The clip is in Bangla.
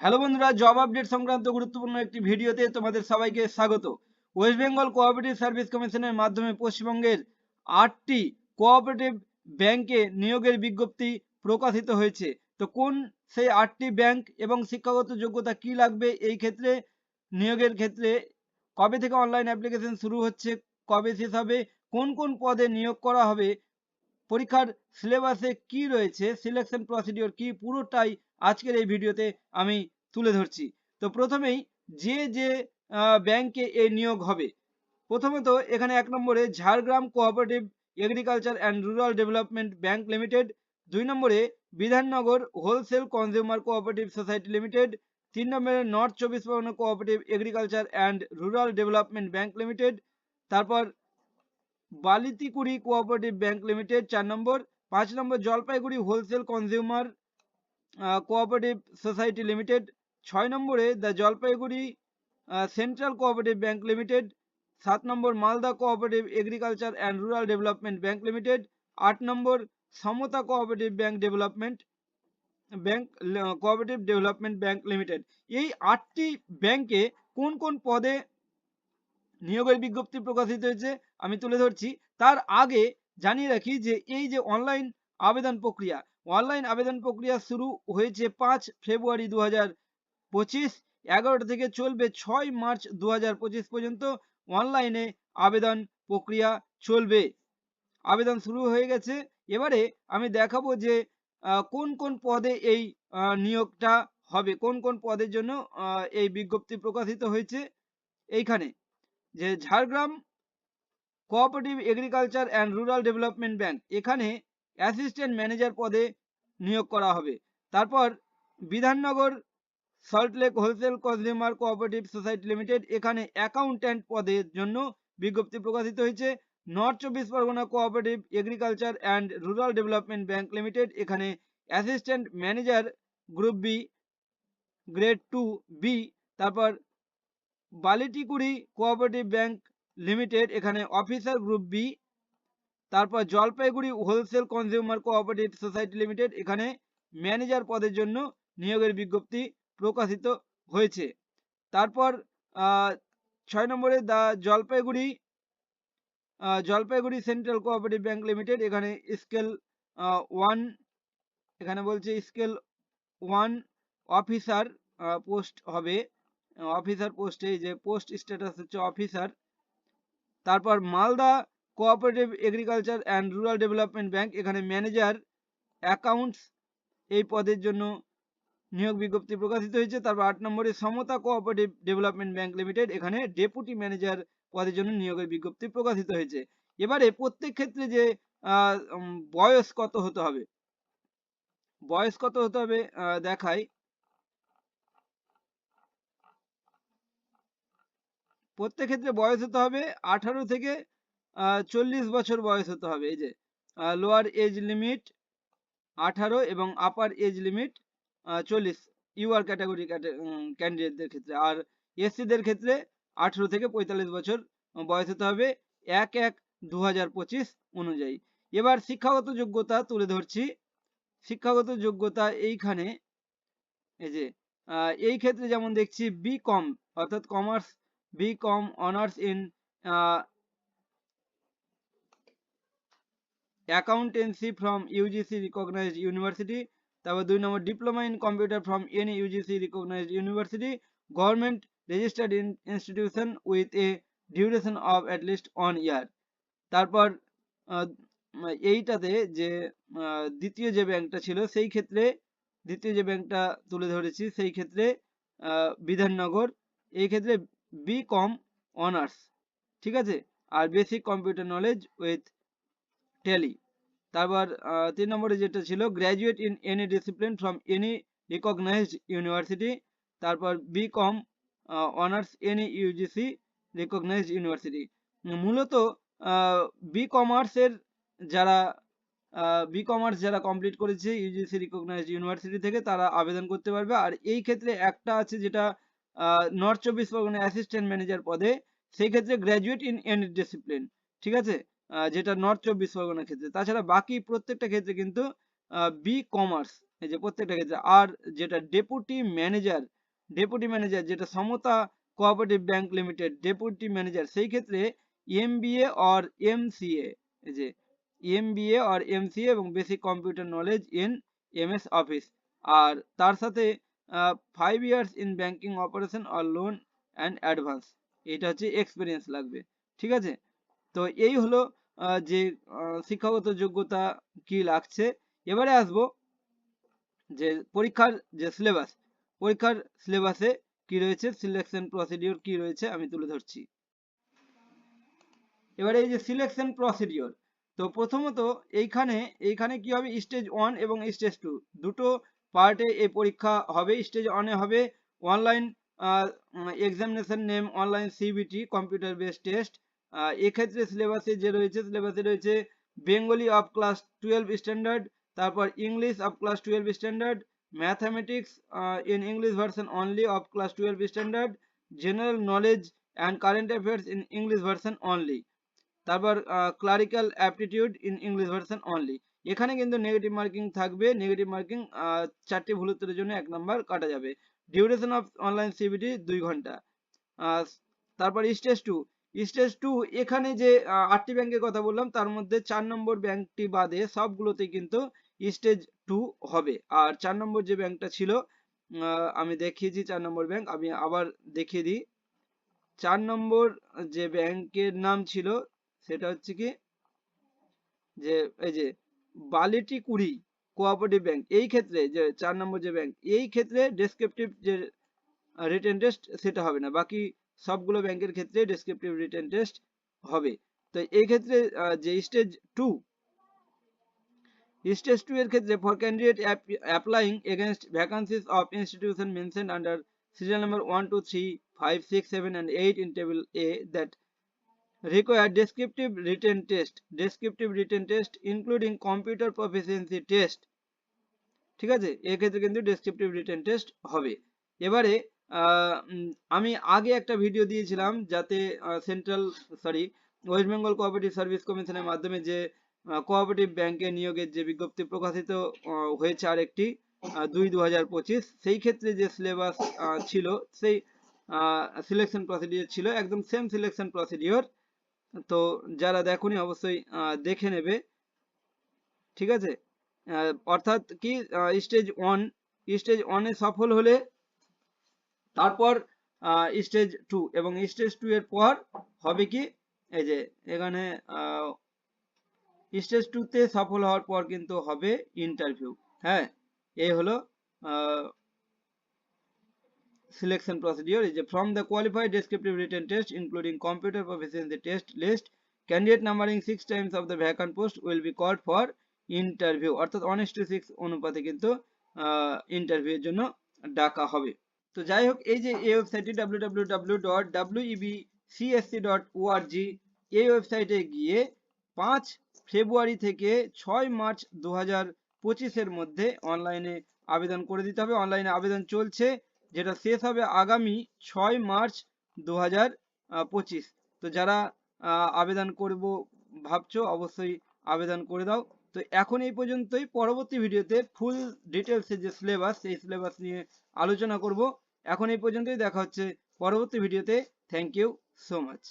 হ্যালো বন্ধুরা জব আপডেট সংক্রান্ত গুরুত্বপূর্ণ একটি ভিডিওতে তোমাদের সবাইকে স্বাগত। ওয়েস্ট বেঙ্গল কোঅপারেটিভ সার্ভিস কমিশনের মাধ্যমে পশ্চিমবঙ্গের আটটি কোঅপারেটিভ ব্যাংকে নিয়োগের বিজ্ঞপ্তি প্রকাশিত হয়েছে। তো কোন সেই আটটি ব্যাংক এবং শিক্ষাগত যোগ্যতা কি লাগবে এই ক্ষেত্রে, নিয়োগের ক্ষেত্রে, কবে থেকে অনলাইন অ্যাপ্লিকেশন শুরু হচ্ছে, কবে শেষ হবে, কোন কোন পদে নিয়োগ করা হবে, পরীক্ষার সিলেবাসে কি রয়েছে সিলেকশন প্রসিডিওর কি, পুরোটাই আজকের এই ভিডিওতে আমি তুলে ধরছি। তো প্রথমেই যে যে ব্যাংকে এই নিয়োগ হবে প্রথমত এখানে এক নম্বরে Jhargram cooperative agriculture and rural development bank limited দুই নম্বরে Bidhannagar wholesale consumer cooperative society limited তিন নম্বরে নর্থ চব্বিশ Parganas cooperative agriculture and rural development bank limited তারপর বালিতিকুড়ি কোঅপারেটিভ ব্যাংক লিমিটেড চার নম্বর, পাঁচ নম্বর Jalpaiguri wholesale consumer cooperative society limited ছয় নম্বরে the Jalpaiguri central cooperative bank limited সাত নম্বর Malda cooperative agriculture and rural development bank limited আট নম্বর Samata cooperative bank development bank cooperative development bank limited এই আটটি ব্যাংকে কোন কোন পদে নিয়োগের বিজ্ঞপ্তি প্রকাশিত হয়েছে আমি তুলে ধরছি। তার আগে জানিয়ে রাখি যে এই যে অনলাইন আবেদন প্রক্রিয়া অনলাইন আবেদন প্রক্রিয়া শুরু হয়েছে পাঁচ ফেব্রুয়ারি দু হাজার পঁচিশ, এগারোটা থেকে চলবে ছয় মার্চ দু হাজার পঁচিশ পর্যন্ত অনলাইনে আবেদন প্রক্রিয়া চলবে। আবেদন শুরু হয়ে গেছে। এবারে আমি দেখাবো যে কোন কোন পদে এই নিয়োগটা হবে, কোন কোন পদের জন্য এই বিজ্ঞপ্তি প্রকাশিত হয়েছে। এইখানে, যে Jhargram cooperative agriculture and rural development bank এখানে অ্যাসিস্ট্যান্ট ম্যানেজার পদে নিয়োগ করা হবে। তারপর Bidhannagar Salt Lake wholesale consumer cooperative society limited এখানে অ্যাকাউন্ট্যান্ট পদের জন্য বিজ্ঞপ্তি প্রকাশিত হয়েছে। নর্থ চব্বিশ Parganas cooperative agriculture and rural development bank limited এখানে assistant manager group B grade two B তারপর বালিটিকুড়ি কোঅপারেটিভ ব্যাংক লিমিটেড এখানে অফিসার গ্রুপ বি তারপর Jalpaiguri wholesale consumer cooperative society limited এখানে ম্যানেজার পদের জন্য নিয়োগের বিজ্ঞপ্তি প্রকাশিত হয়েছে। তারপর ছয় নম্বরে the, Jalpaiguri Jalpaiguri central cooperative bank limited এখানে স্কেল ওয়ান, এখানে বলছে স্কেল ওয়ান অফিসার পোস্ট হবে। অফিসার পোস্টে যে পোস্ট স্ট্যাটাস হচ্ছে অফিসার। তারপর Malda cooperative agriculture and rural development bank এখানে ম্যানেজার অ্যাকাউন্টস এই পদের জন্য নিয়োগ বিজ্ঞপ্তি প্রকাশিত হয়েছে। তারপর আট নম্বরে Samata cooperative development bank limited এখানে ডেপুটি ম্যানেজার পদের জন্য নিয়োগের বিজ্ঞপ্তি প্রকাশিত হয়েছে। এবারে প্রত্যেক ক্ষেত্রে যে বয়স কত হতে হবে? বয়স কত হতে হবে? দেখাই। প্রত্যেক ক্ষেত্রে বয়স হতে হবে আঠারো থেকে চল্লিশ বছর বয়স হতে হবে। এই যে লোয়ার এজ লিমিট আঠারো এবং আপার এজ লিমিট চল্লিশ। ইউআর ক্যাটাগরি ক্যান্ডিডেটদের ক্ষেত্রে। আর এসসিদের ক্ষেত্রে আঠেরো থেকে পঁয়তাল্লিশ বছর বয়স হতে হবে এক এক দু অনুযায়ী। এবার শিক্ষাগত যোগ্যতা তুলে ধরছি। শিক্ষাগত যোগ্যতা এইখানে, এই যে এই ক্ষেত্রে যেমন দেখছি বি কম অর্থাৎ commerce B com honours in accountancy from UGC recognised university তারপর দুই নম্বর diploma in computer from any UGC recognised university government registered in institution with a duration of at least one year তারপর এইটাতে যে দ্বিতীয় যে ব্যাংকটা ছিল, সেই ক্ষেত্রে, দ্বিতীয় যে ব্যাংকটা তুলে ধরেছি, সেই ক্ষেত্রে বিধাননগর, এই ক্ষেত্রে বি কম অনার্স ঠিক আছে? আর basic computer knowledge with tally তারপর তিন নম্বরে যেটা ছিল graduate in any discipline from any recognised university তারপর B com honours any UGC recognised university মূলত বি কমার্সের যারা বি কমার্স যারা কমপ্লিট করেছে ইউজিসি রিকগনাইজড ইউনিভার্সিটি থেকে, তারা আবেদন করতে পারবে। আর এই ক্ষেত্রে একটা আছে যেটা নর্থ চব্বিশ পরগনা অ্যাসিস্ট্যান্ট ম্যানেজার পদে, সেই ক্ষেত্রে গ্র্যাজুয়েট ইন এনি ডিসিপ্লিন ঠিক আছে? যেটা নর্থ চব্বিশ পরগনার ক্ষেত্রে। তাছাড়া বাকি প্রত্যেকটা ক্ষেত্রে কিন্তু বি কমার্স এই যে প্রত্যেকটা ক্ষেত্রে। আর যেটা ডেপুটি ম্যানেজার ডেপুটি ম্যানেজার যেটা Samata cooperative bank limited deputy manager সেই ক্ষেত্রে M B A or M C A এই যে এমবিএ অর এমসিএ এবং basic computer knowledge in M S office আর তার সাথে five years in banking operation or loan and advance এটা হচ্ছে এক্সপিরিয়েন্স লাগবে। ঠিক আছে? তো এই হলো যে শিক্ষাগত যোগ্যতা কি লাগছে? এবারে আসব যে, পরীক্ষার যে সিলেবাস পরীক্ষার সিলেবাসে কি রয়েছে? সিলেকশন প্রসিডিওর কি রয়েছে? আমি তুলে ধরছি। এবারে এই যে সিলেকশন প্রসিডিওর তো প্রথমত এইখানে এইখানে কি হবে? স্টেজ ওয়ান এবং স্টেজ টু দুটো পার্টে এই পরীক্ষা হবে। স্টেজ ওয়ানে হবে online examination name online CBT computer base test এক্ষেত্রে সিলেবাসে যে রয়েছে সিলেবাসে রয়েছে Bengali of class twelve standard তারপর English of class twelve standard mathematics in English version only of class twelve standard general knowledge and current affairs in English version only তারপর clerical aptitude in English version only এখানে কিন্তু নেগেটিভ মার্কিং থাকবে নেগেটিভ মার্কিং চারটি ভুল উত্তরের জন্য এক নাম্বার কাটা যাবে ডিউরেশন অফ অনলাইন সিবিটি দুই ঘণ্টা তারপর স্টেজ টু স্টেজ টু, এখানে যে আটটি ব্যাংকের কথা বললাম, তার মধ্যে চার নম্বর ব্যাংকটি বাদে সবগুলোতেই কিন্তু স্টেজ টু হবে। আর চার নম্বর যে ব্যাংকটা ছিল আমি দেখিয়েছি চার নম্বর ব্যাংক আমি আবার দেখিয়ে দিই। চার নম্বর যে ব্যাংকের নাম ছিল, সেটা হচ্ছে কি? যে, এই যে, বালিটি কুড়ি কোঅপারেটিভ ব্যাংক এই ক্ষেত্রে যে চার নম্বর যে ব্যাংক এই ক্ষেত্রে ডেসক্রিপটিভ যে রিটেন টেস্ট সেটা হবে না। বাকি সবগুলো ব্যাংকের ক্ষেত্রে ডেসক্রিপটিভ রিটেন টেস্ট হবে। তো এই ক্ষেত্রে যে স্টেজ টু স্টেজ টু এর ক্ষেত্রে for candidate applying against vacancies of institution mention under serial number one two three five six seven and eight in table A that require descriptive written test, descriptive written test including computer proficiency test ঠিক আছে? এক্ষেত্রে কিন্তু ডেসক্রিপটিভ রিটেন টেস্ট হবে। এবারে আমি আগে একটা ভিডিও দিয়েছিলাম যাতে central sorry West Bengal cooperative service কমিশনের মাধ্যমে যে কোঅপারেটিভ ব্যাংকে নিয়োগের যে বিজ্ঞপ্তি প্রকাশিত হয়েছে আরেকটি দুই দু সেই ক্ষেত্রে যে সিলেবাস ছিল, সেই সিলেকশন প্রসিডিওর ছিল, একদম সেম সিলেকশন প্রসিডিওর তো যারা দেখোনি অবশ্যই দেখে নেবে, ঠিক আছে? অর্থাৎ কি স্টেজ ওয়ান স্টেজ ওয়ানে সফল হলে তারপর স্টেজ টু এবং স্টেজ টু এর পর হবে কি, এই যে এখানে স্টেজ টু তে সফল হওয়ার পর কিন্তু হবে ইন্টারভিউ হ্যাঁ? এই হলো সিলেকশন প্রসিডিওর যে from the qualified descriptive written test including computer proficiency test list candidate numbering six times of the vacant post will be call for interview অর্থাৎ অনেস্ট সিক্স অনুপাতে কিন্তু ইন্টারভিউ এর জন্য ডাকা হবে। তো যাই হোক এই যে এই ওয়েবসাইটটি www.webcsc.org এই ওয়েবসাইটে গিয়ে পাঁচ ফেব্রুয়ারি থেকে ছয় মার্চ দু হাজার পঁচিশের মধ্যে অনলাইনে আবেদন করে দিতে হবে। অনলাইনে আবেদন চলছে, যেটা শেষ হবে আগামী ছয় মার্চ দু হাজার পঁচিশ। তো যারা আবেদন করব, ভাবছ, অবশ্যই আবেদন করে দাও। তো এখন এই পর্যন্তই। পরবর্তী ভিডিওতে ফুল ডিটেলসে যে সিলেবাস সেই সিলেবাস নিয়ে আলোচনা করব। এখন এই পর্যন্তই দেখা হচ্ছে পরবর্তী ভিডিওতে। Thank you so much